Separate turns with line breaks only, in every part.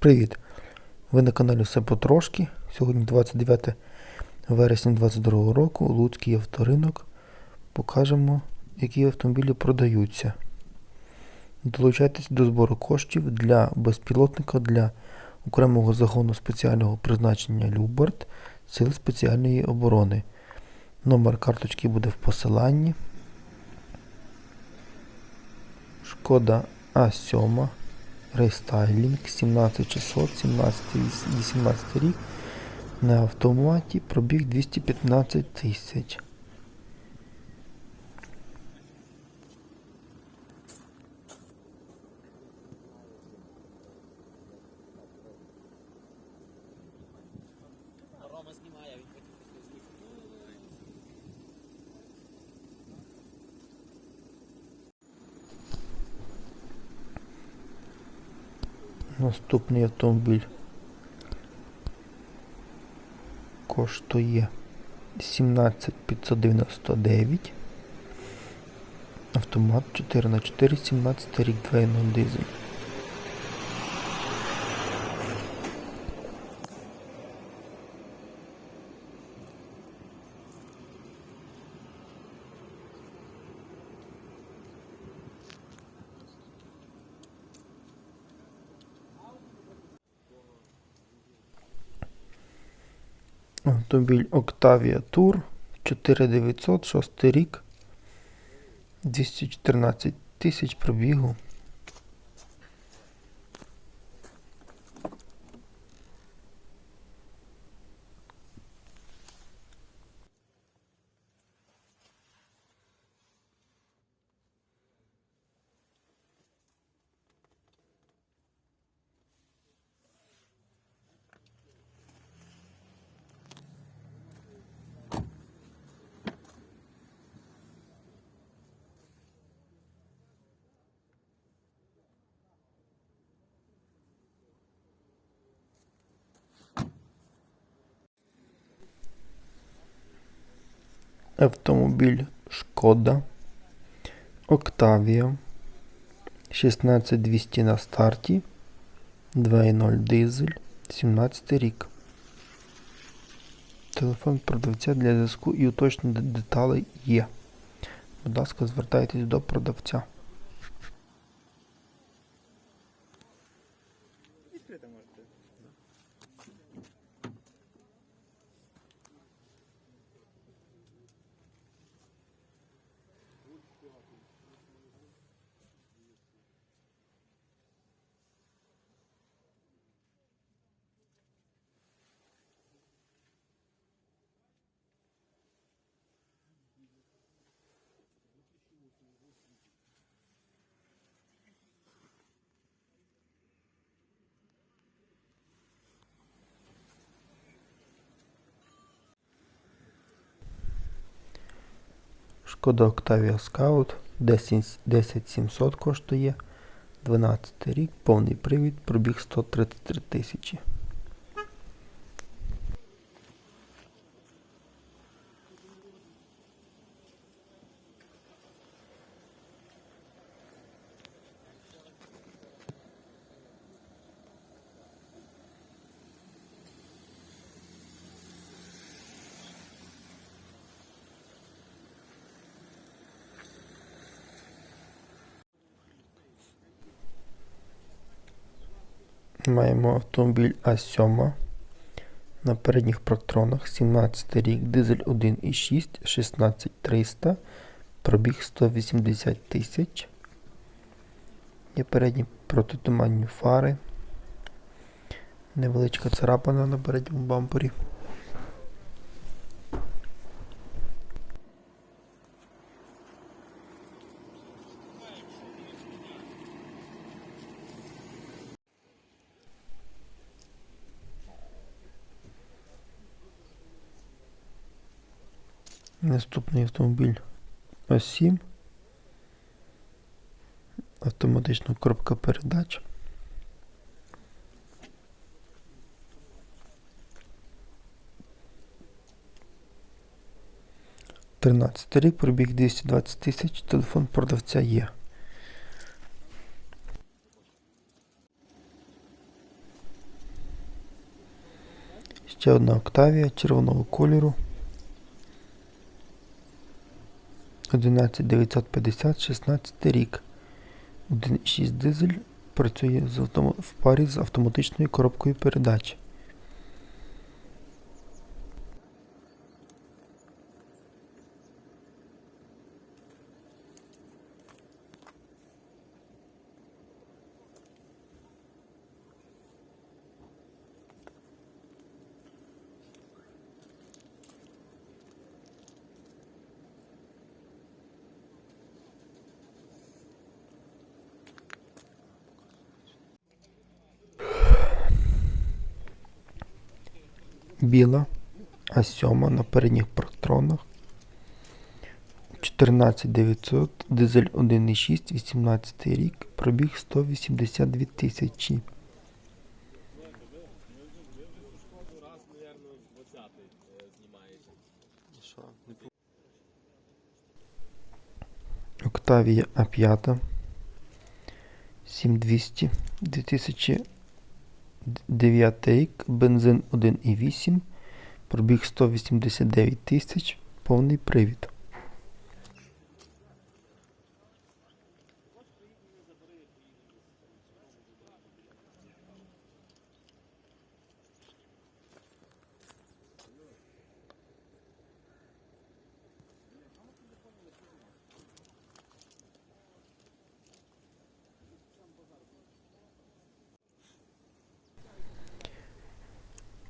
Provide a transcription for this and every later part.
Привіт! Ви на каналі Все потрошки. Сьогодні 29 вересня 2022 року, Луцький авторинок. Покажемо, які автомобілі продаються. Долучайтесь до збору коштів для безпілотника для окремого загону спеціального призначення Любард Сил спеціальної оборони. Номер карточки буде в посиланні. Шкода А7 рестайлінг 17600, 17 18 рік. На автоматі пробіг 215 тисяч. Наступний автомобіль коштує 17599. Автомат 4х4, 17 рік 2.0 дизель. Автомобіль Octavia Tour 4900, 6 рік. 214 тисяч пробігу. Автомобіль Шкода. Octavia. 16200 на старті. 2.0 дизель. 17 рік. Телефон продавця для зв'язку і уточнення деталей є. Будь ласка, звертайтесь до продавця. Шкода Octavia Scout 10 10700 коштує. 12 рік, повний привід, пробіг 133 тисячі. Маємо автомобіль А7 на передніх проктронах 17 рік, дизель 1,6, 16300, пробіг 180 тисяч. Є передні протитуманні фари. Невеличка царапина на передньому бампері. Наступний автомобіль А7. Автоматична коробка передач. Тринадцятий рік, пробіг 220 тисяч, телефон продавця є. Ще одна Октавія червоного кольору. 11950, 16 рік. 1,6 дизель працює в парі з автоматичною коробкою передач. Біла, а сьома на передніх парктронах. 14900, дизель 1,6, 18 рік, пробіг 182 тисячі.
Раз, наверное, 20-й знімаєте. Що?
Октавія А5 7200 2009 рік, бензин 1,8, пробіг 189 тисяч, повний привід.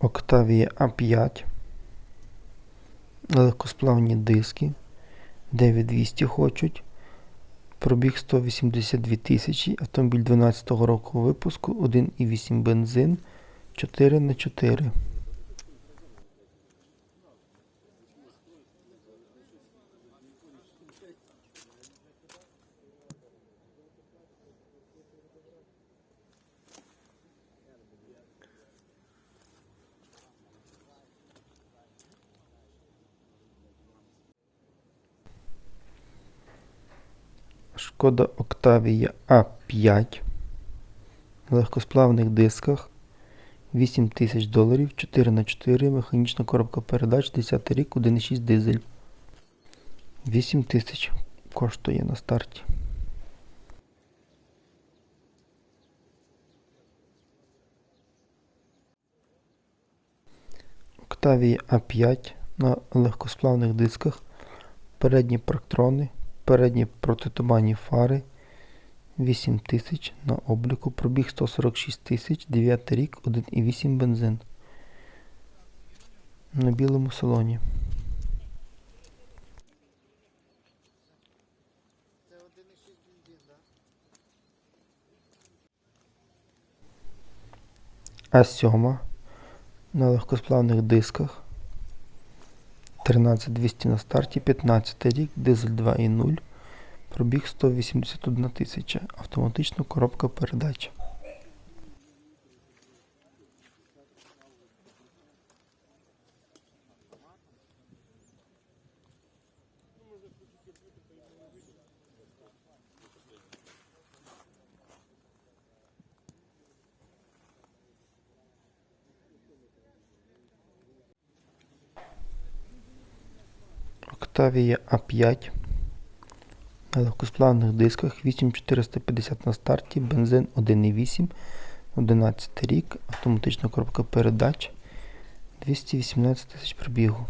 Octavia A5. Легкосплавні диски. 9200 хочуть. Пробіг 182 тисячі. Автомобіль 12 року випуску. 1,8 бензин. 4 Шкода Octavia A5 в легкосплавних дисках 8 тисяч доларів, 4 на 4 механічна коробка передач, 10 рік, 1,6 дизель. 8 тисяч коштує на старті. Octavia A5 на легкосплавних дисках, передні парктрони, передні протитуманні фари 8 тисяч на обліку, пробіг 146 тисяч, 9 рік, 1,8 бензин. На білому салоні.
Це 1,6 бензин, да?
А7 на легкосплавних дисках. 13200 на старті, 15 рік, дизель 2.0, пробіг 181 тисяча, автоматична коробка передач. Octavia A5 на легкосплавних дисках 8450 на старті, бензин 1,8, 11 рік, автоматична коробка передач, 218 тисяч пробігу.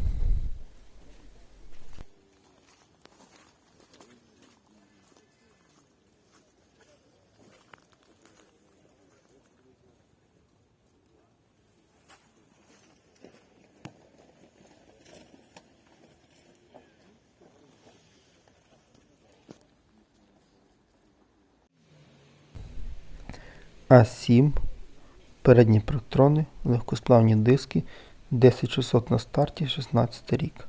А7, передні протрони, легкосплавні диски, 10600 на старті, 16 рік.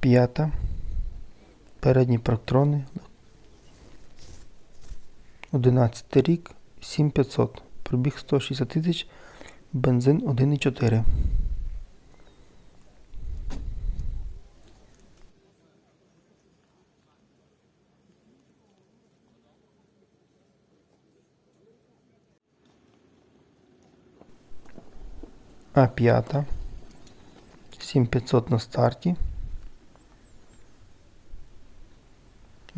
П'ята. Передні проектрони, 11 рік, 7500. Пробіг 160 тисяч, бензин 1,4. А5. 7500 на старті.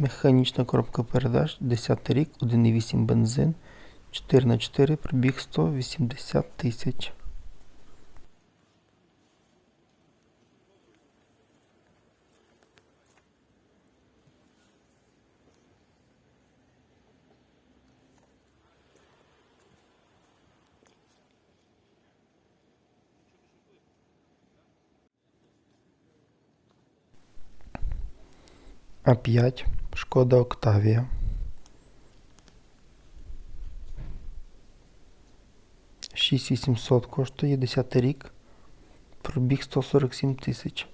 Механічна коробка передач, 10 рік, 1,8 бензин, 4 на 4 пробіг 180 тисяч. А5, Шкода Октавія. Шість коштує 10 рік. Пробіг 147 тисяч.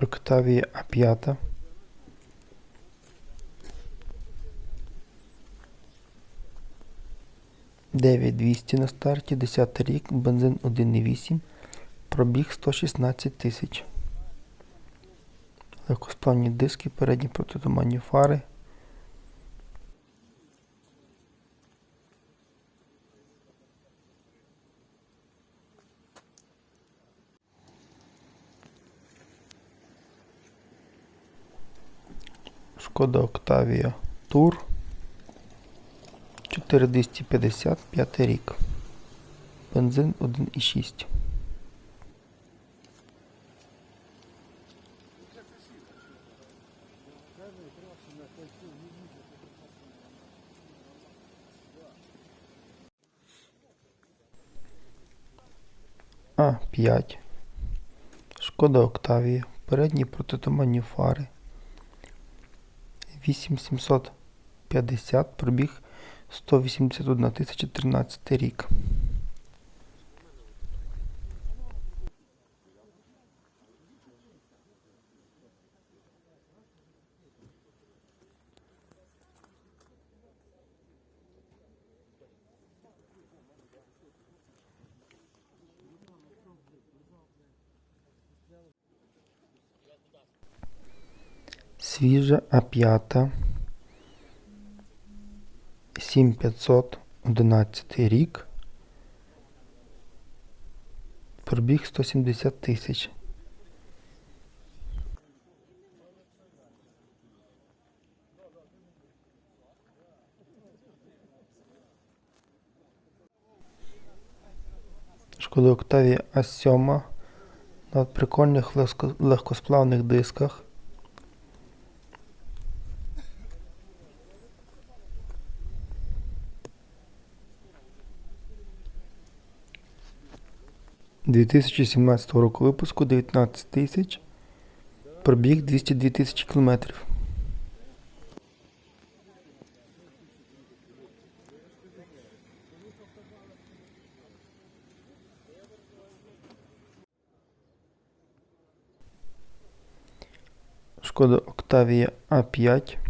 Октавія А5. Дев'ять 200 на старті, 10 рік, бензин 1,8, пробіг 116 тисяч. Легкосплавні диски, передні протитуманні фари. Шкода Октавія Тур 4250 5 рік. Бензин 1,6. А5. Шкода Октавія. Передні протитуманні фари. 8750 пробіг 181 тисяча 13 рік. Свіжа А5. 7500 11 рік. Пробіг 170 тисяч. Шкода Октавія А7 на прикольних легкосплавних дисках. – 2017 року випуску 19 тисяч. Пробіг 202 тисячі кілометрів. Шкода Октавія А5.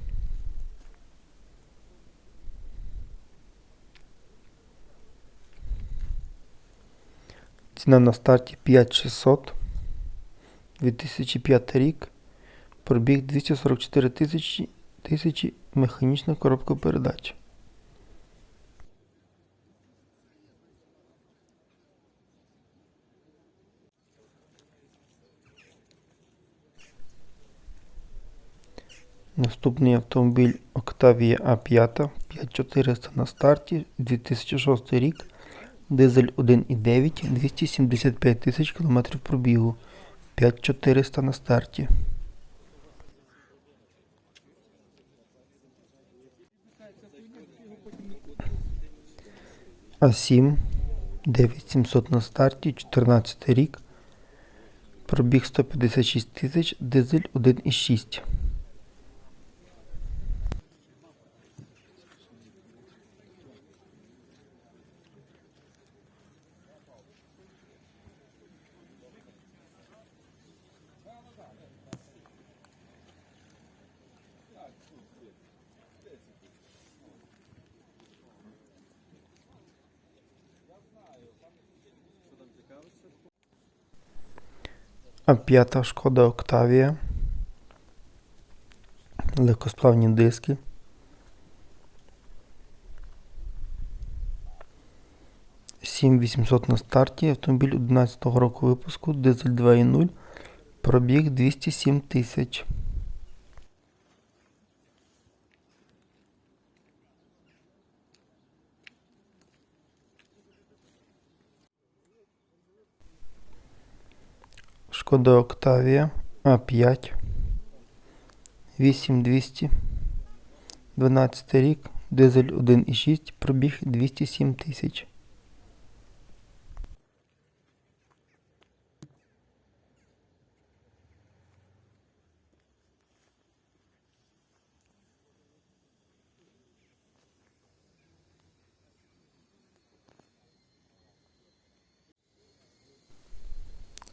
Ціна на старті 5600. 2005 рік. Пробіг 244 тисячі, тисячі механічна коробка передач. Наступний автомобіль Octavia A5 5400 на старті 2006 рік. Дизель 1,9, 275 тисяч кілометрів пробігу. 5400 на старті. А7 9700 на старті, 14 рік. Пробіг 156 тисяч, дизель 1,6. А п'ята шкода Октавія. Легкосплавні диски. Сім 800 на старті. Автомобіль 11 року випуску, дизель 2.0. Пробіг 207 тисяч. Шкода Октавія А5 8200 12 рік, дизель 1,6, пробіг 207 тисяч.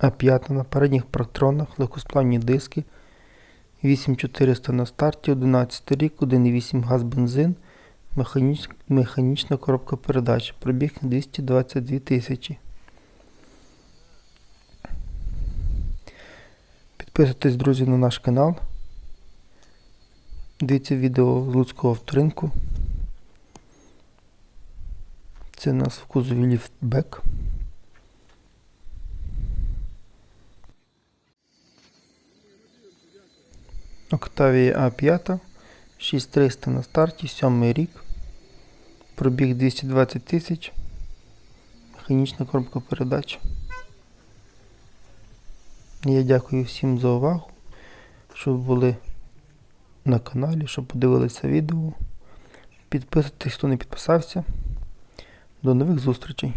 А5 на передніх патронах, легкосплавні диски, 8400 на старті, 11 рік, 1,8 газ бензин, механіч... механічна коробка передач, пробіг 222 тисячі. Підписуйтесь, друзі, на наш канал. Дивіться відео з Луцького авторинку. Це у нас в кузові ліфтбек. Октавія А5, 6300 на старті, 7 рік. Пробіг 220 тисяч. Механічна коробка передач. Я дякую всім за увагу, що були на каналі, що подивилися відео. Підписуйтесь, хто не підписався. До нових зустрічей!